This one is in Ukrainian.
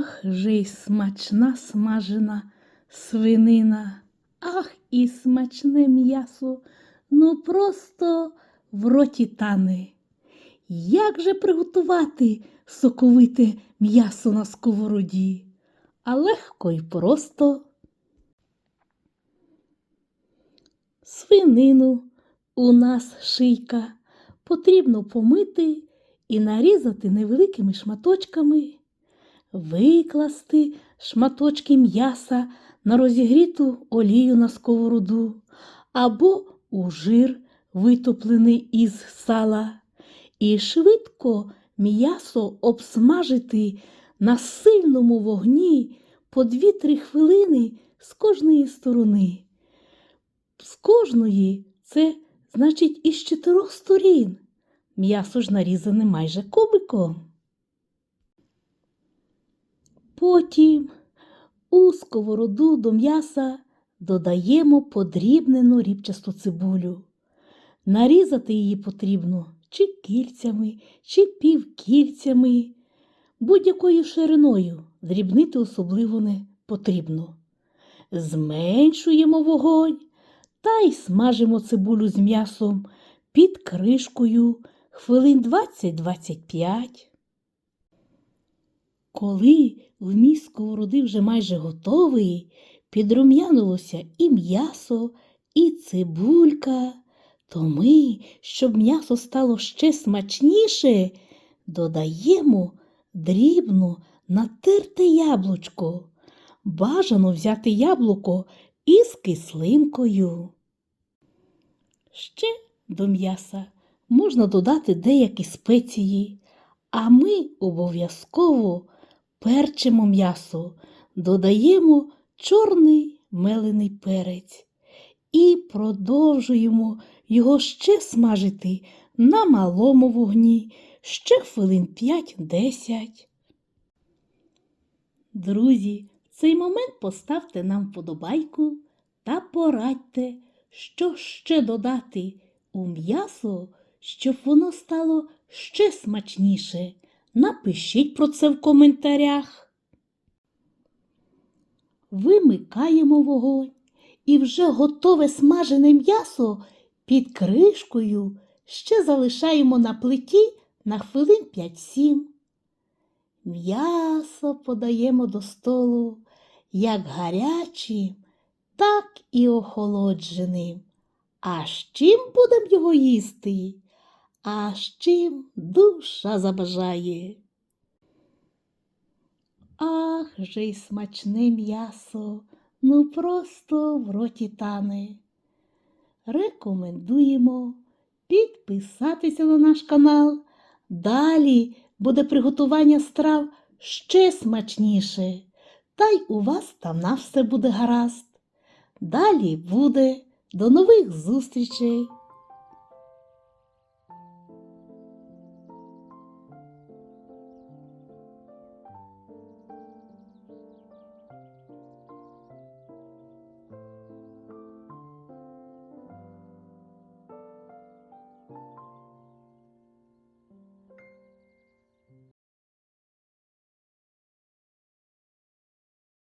Ах, же й смачна смажена свинина, ах, і смачне м'ясо, ну просто в роті тане. Як же приготувати соковите м'ясо на сковороді? А легко і просто. Свинину у нас шийка потрібно помити і нарізати невеликими шматочками, викласти шматочки м'яса на розігріту олію на сковороду або у жир, витоплений із сала, і швидко м'ясо обсмажити на сильному вогні по 2-3 хвилини з кожної сторони. З кожної це значить із чотирьох сторін. М'ясо ж нарізане майже кубиком. Потім у сковороду до м'яса додаємо подрібнену рібчасту цибулю. Нарізати її потрібно чи кільцями, чи півкільцями, будь-якою шириною дрібнити особливо не потрібно. Зменшуємо вогонь та й смажимо цибулю з м'ясом під кришкою хвилин 20-25. Коли вміст сковороди вже майже готовий, підрум'янулося і м'ясо, і цибулька, то ми, щоб м'ясо стало ще смачніше, додаємо дрібно натерте яблучко. Бажано взяти яблуко із кислинкою. Ще до м'яса можна додати деякі спеції, а ми обов'язково перчимо м'ясо, додаємо чорний мелений перець і продовжуємо його ще смажити на малому вогні ще хвилин 5-10. Друзі, в цей момент поставте нам вподобайку та порадьте, що ще додати у м'ясо, щоб воно стало ще смачніше. Напишіть про це в коментарях. Вимикаємо вогонь і вже готове смажене м'ясо під кришкою ще залишаємо на плиті на хвилин 5-7. М'ясо подаємо до столу як гарячим, так і охолодженим. А з чим будемо його їсти? А з чим душа забажає? Ах, же й смачне м'ясо, ну просто в роті тане. Рекомендуємо підписатися на наш канал. Далі буде приготування страв ще смачніше, та й у вас там на все буде гаразд. Далі буде. До нових зустрічей!